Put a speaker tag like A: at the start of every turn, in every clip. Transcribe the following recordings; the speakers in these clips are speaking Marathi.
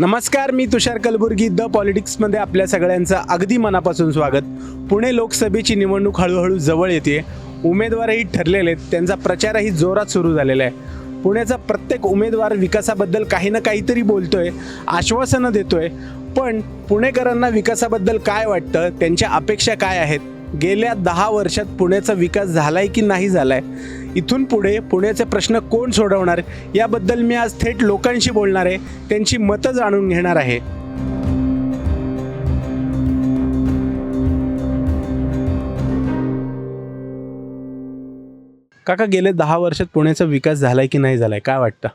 A: नमस्कार मी तुषार कलबुर्गी द पॉलिटिक्समध्ये आपल्या सगळ्यांचं अगदी मनापासून स्वागत. पुणे लोकसभेची निवडणूक हळूहळू जवळ येते. उमेदवारही ठरलेले आहेत. त्यांचा प्रचारही जोरात सुरू झालेला आहे. पुण्याचा प्रत्येक उमेदवार विकासाबद्दल काही ना काहीतरी बोलतोय आश्वासनं देतोय. पण पुणेकरांना विकासाबद्दल काय वाटतं? त्यांच्या अपेक्षा काय आहेत? गेल्या दहा वर्षात पुण्याचा विकास झालाय की नाही झालाय? इथून पुढे पुण्याचे प्रश्न कोण सोडवणार? याबद्दल मी आज थेट लोकांशी बोलणार आहे. त्यांची मतं जाणून घेणार आहे. काका गेले दहा वर्षात पुण्याचा विकास झालाय की नाही झालाय? काय वाटतं?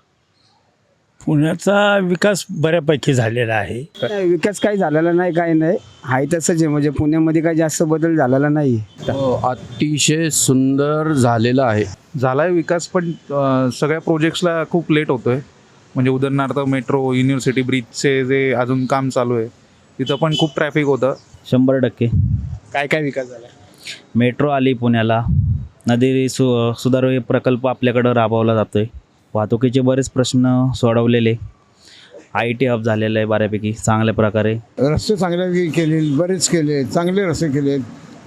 B: पुण्याचा विकास बऱ्यापैकी झालेला आहे.
C: नाही, विकास काही झालेला नाही काही नाही. आहे तसंच आहे म्हणजे पुण्यामध्ये काही जास्त बदल झालेला नाही.
D: हो, अतिशय सुंदर झालेलं आहे.
E: झाला आहे विकास पण अ, सगळ्या प्रोजेक्ट्सला खूप लेट होतो आहे म्हणजे उदाहरणार्थ मेट्रो युनिव्हर्सिटी ब्रिजचे जे अजून काम चालू आहे तिथं पण खूप ट्रॅफिक होतं.
F: शंभर टक्के.
A: काय काय विकास झालाय
F: मेट्रो आली पुण्याला. नदी सु सुधारू प्रकल्प आपल्याकडं राबवला जातो आहे वाहतुकीचे बरेच प्रश्न सोडवलेले. आय टी हब झालेलं आहे बऱ्यापैकी चांगल्या प्रकारे.
G: रस्ते चांगले केले बरेच केले चांगले रस्ते केले.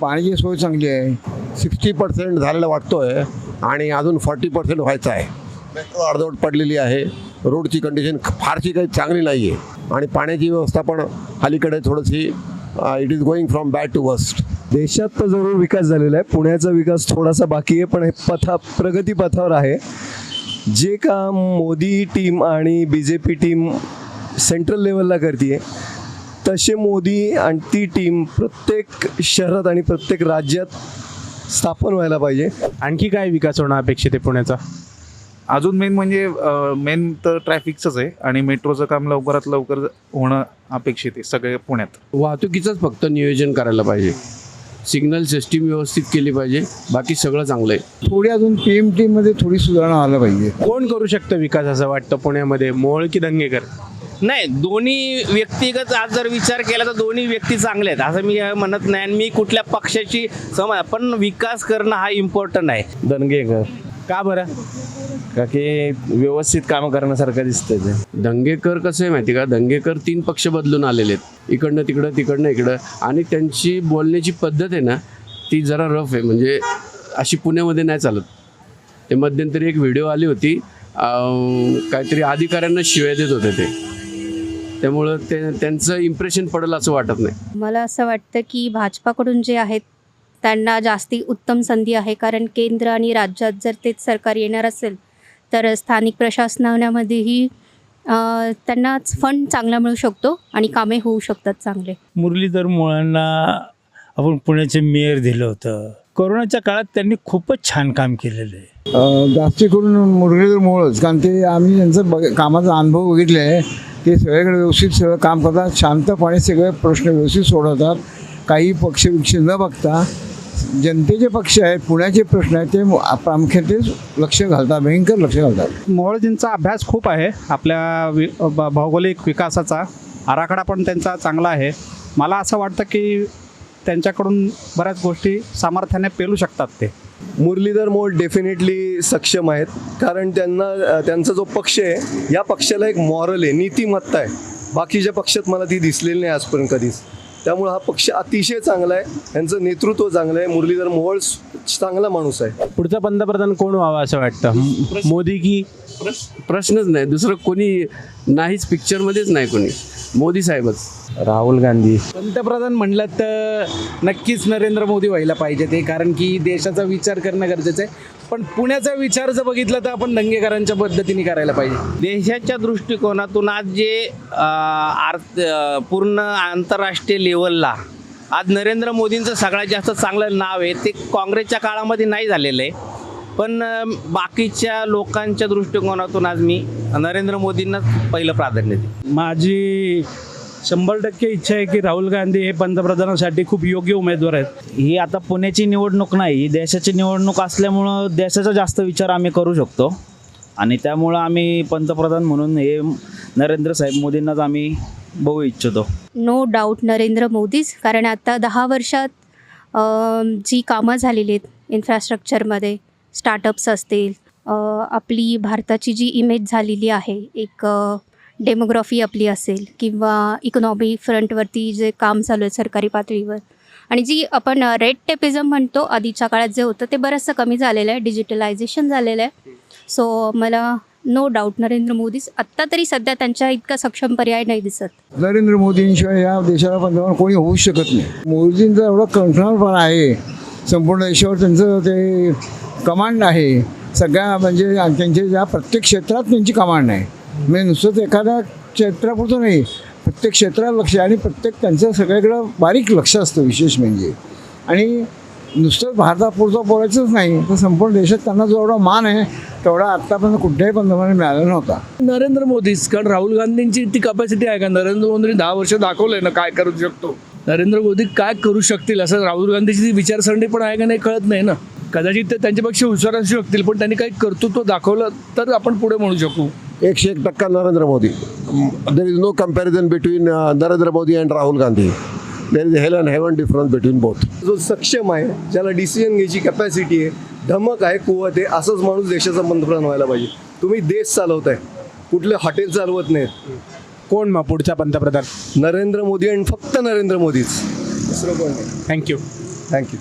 G: पाण्याची सोय चांगली आहे.
H: सिक्स्टी पर्सेंट झालेला वाटतोय आणि अजून फॉर्टी पर्सेंट व्हायचं आहे. मेट्रो अर्धवट पडलेली आहे. रोडची कंडिशन फारशी काही चांगली नाही आहे आणि पाण्याची व्यवस्था पण अलीकडे थोडीशी it is going from bad to worst
I: देशात तर जरूर विकास झालेला आहे. पुण्याचा विकास थोडासा बाकी आहे पण हे पथा प्रगती पथावर आहे. जे काम मोदी टीम आणि B J P team central लेवलला करते तसे मोदी आणि ती टीम प्रत्येक शहरात आणि प्रत्येक राज्यात स्थापन व्हायला पाहिजे.
A: आणखी काय विकास होणं अपेक्षित आहे पुण्याचा?
E: अजून मेन म्हणजे मेन तर ट्रॅफिकचंच आहे आणि मेट्रोचं काम लवकरात लवकर होणं अपेक्षित आहे सगळे पुण्यात.
D: वाहतुकीचंच फक्त नियोजन करायला पाहिजे. सिग्नल सिस्टीम व्यवस्थित केली पाहिजे. बाकी सगळं चांगलं आहे
G: थोडी अजून पी एम टीमध्ये थोडी सुधारणा व्हायला पाहिजे.
A: कोण करू शकतं विकास असं वाटतं पुण्यामध्ये? मोहोळ की दंगेकर?
J: नाही दोन्ही व्यक्तिगत आज जर विचार केला तर दोन्ही व्यक्ती चांगले आहेत. असं मी म्हणत नाही आणि मी कुठल्या पक्षाची सम पण विकास करणं हा इम्पॉर्टंट आहे.
I: दणगेकर
A: का बरं?
I: का की व्यवस्थित कामं करण्यासारखं दिसतंय ते?
D: दंगेकर कसं आहे माहिती का? दंगेकर तीन पक्ष बदलून आलेले आहेत. इकडनं तिकडं तिकडनं इकडं. आणि त्यांची बोलण्याची पद्धत आहे ना ती जरा रफ आहे. म्हणजे अशी पुण्यामध्ये नाही चालत. ते मध्यंतरी एक व्हिडिओ आली होती. काहीतरी अधिकाऱ्यांना शिव्या देत होते ते. त्यामुळं ते त्यांचं इम्प्रेशन पडेल असं वाटत नाही.
K: मला असं वाटतं की भाजपाकडून जे आहेत त्यांना जास्ती उत्तम संधी आहे. कारण केंद्र आणि राज्यात जर तेच सरकार येणार असेल तर स्थानिक प्रशासनामध्येही अ, त्यांना फंड चांगला मिळू शकतो आणि कामे होऊ शकतात चांगले.
B: मुरलीधर मुळांना आपण पुण्याचे मेयर दिलं होतं. कोरोनाच्या काळात त्यांनी खूपच छान काम केलेलं आहे.
G: जास्ती करून मुरलीधर मोळच कारण ते आम्ही त्यांचं बघ कामाचा अनुभव बघितले आहे. ते सगळीकडे व्यवस्थित सगळं काम करतात शांतपणे सगळे प्रश्न व्यवस्थित सोडवतात. काही पक्ष विक्ष न बघता जनतेचे पक्ष आहेत पुण्याचे प्रश्न आहेत ते प्रामुख्याने लक्ष घालतात भयंकर लक्ष घालतात.
L: मोहोळजींचा अभ्यास खूप आहे आपल्या वि भौगोलिक विकासाचा. आराखडा पण त्यांचा चांगला आहे. मला असं वाटतं की त्यांच्याकडून बऱ्याच गोष्टी सामर्थ्याने पेलू शकतात ते.
I: मुरलीधर मोड डेफिनेटली सक्षम आहेत. कारण त्यांना त्यांचा जो पक्ष आहे या पक्षाला एक मॉरल आहे नीतिमत्ता आहे. बाकीच्या पक्षात मला ती दिसलेली नाही आजपर्यंत कधीच. त्यामुळे हा पक्ष अतिशय चांगला आहे. त्यांचं नेतृत्व चांगलं आहे. मुरलीधर मोहोळ चांगला माणूस आहे.
A: पुढचं पंतप्रधान कोण व्हावं असं वाटतं? मोदी की
D: प्रश्नच नाही. दुसरं कोणी नाहीच पिक्चरमध्येच नाही कोणी. मोदी साहेबच.
I: राहुल गांधी.
L: पंतप्रधान म्हणलं तर नक्कीच नरेंद्र मोदी व्हायला पाहिजे ते कारण की देशाचा विचार करणं गरजेचं आहे. पण पुण्याचा विचार जर बघितला तर आपण दंगेकरांच्या पद्धतीने करायला पाहिजे.
J: देशाच्या दृष्टिकोनातून आज जे आर्थ पूर्ण आंतरराष्ट्रीय लेवलला आज नरेंद्र मोदींचं सगळ्यात जास्त चांगलं नाव आहे ते काँग्रेसच्या काळामध्ये नाही झालेलं आहे. पण बाकीच्या लोकांच्या दृष्टिकोनातून आज मी नरेंद्र मोदींनाच पहिलं प्राधान्य देईन
L: माझी शंभर टक्के इच्छा आहे की राहुल गांधी हे पंतप्रधानासाठी खूप योग्य उमेदवार आहेत.
F: ही आता पुण्याची निवडणूक नाही ही देशाची निवडणूक असल्यामुळं देशाचा जास्त विचार आम्ही करू शकतो. आणि त्यामुळं आम्ही पंतप्रधान म्हणून हे नरेंद्र साहेब मोदींनाच आम्ही बघू इच्छितो.
K: नो डाऊट नरेंद्र मोदीच कारण आता दहा वर्षात जी कामं झालेली आहेत इन्फ्रास्ट्रक्चरमध्ये स्टार्टअप्स असतील. आपली भारताची जी इमेज झालेली आहे एक डेमोग्राफी आपली असेल किंवा इकॉनॉमी फ्रंटवरती जे काम चालू आहे सरकारी पातळीवर. आणि जी आपण रेड टेपिझम म्हणतो आधीच्या काळात जे होतं ते बरंचसं कमी झालेलं आहे डिजिटलायझेशन झालेलं आहे. सो मला नो डाऊट नरेंद्र मोदीच आत्ता तरी सध्या त्यांच्या इतका सक्षम पर्याय नाही दिसत.
G: नरेंद्र मोदींशिवाय या देशाला पंतप्रधान कोणी होऊ शकत नाही. मोदींचा एवढा कंट्रोलपणा आहे संपूर्ण देशावर त्यांचं ते कमांड आहे. सगळ्या म्हणजे त्यांच्या ज्या प्रत्येक क्षेत्रात त्यांची कमांड आहे. म्हणजे नुसतंच एखाद्या क्षेत्रापुरतं नाही प्रत्येक क्षेत्रात लक्ष आहे आणि प्रत्येक त्यांचं सगळीकडं बारीक लक्ष असतं विशेष म्हणजे. आणि नुसतंच भारतापुरतं बोलायचंच नाही तर संपूर्ण देशात त्यांना जेवढा मान आहे तेवढा आत्तापर्यंत कुठल्याही पंतप्रधान मिळाला नव्हता.
M: नरेंद्र मोदीच कारण राहुल गांधींची ती कपॅसिटी आहे का? नरेंद्र मोदींनी दहा वर्ष दाखवलंय ना काय करू शकतो. नरेंद्र मोदी काय करू शकतील? असं राहुल गांधीची ती विचारसरणी पण आहे का नाही कळत नाही ना? कदाचित ते त्यांच्यापेक्षा हुशार असू शकतील पण त्यांनी काही कर्तृत्व दाखवलं तर आपण पुढे म्हणू शकू.
H: एकशे एक टक्का Narendra Modi. There is no comparison between Narendra Modi and Rahul Gandhi. There is hell and heaven difference between both
I: जो सक्षम आहे ज्याला डिसिजन घ्यायची कॅपॅसिटी आहे धमक आहे कुवत आहे असंच माणूस देशाचा पंतप्रधान व्हायला पाहिजे. तुम्ही देश चालवताय कुठले हॉटेल चालवत नाहीत.
A: कोण मग पुढचा पंतप्रधान?
I: नरेंद्र मोदी आणि फक्त नरेंद्र मोदीच. दुसरं कोण नाही
A: थँक्यू
I: थँक्यू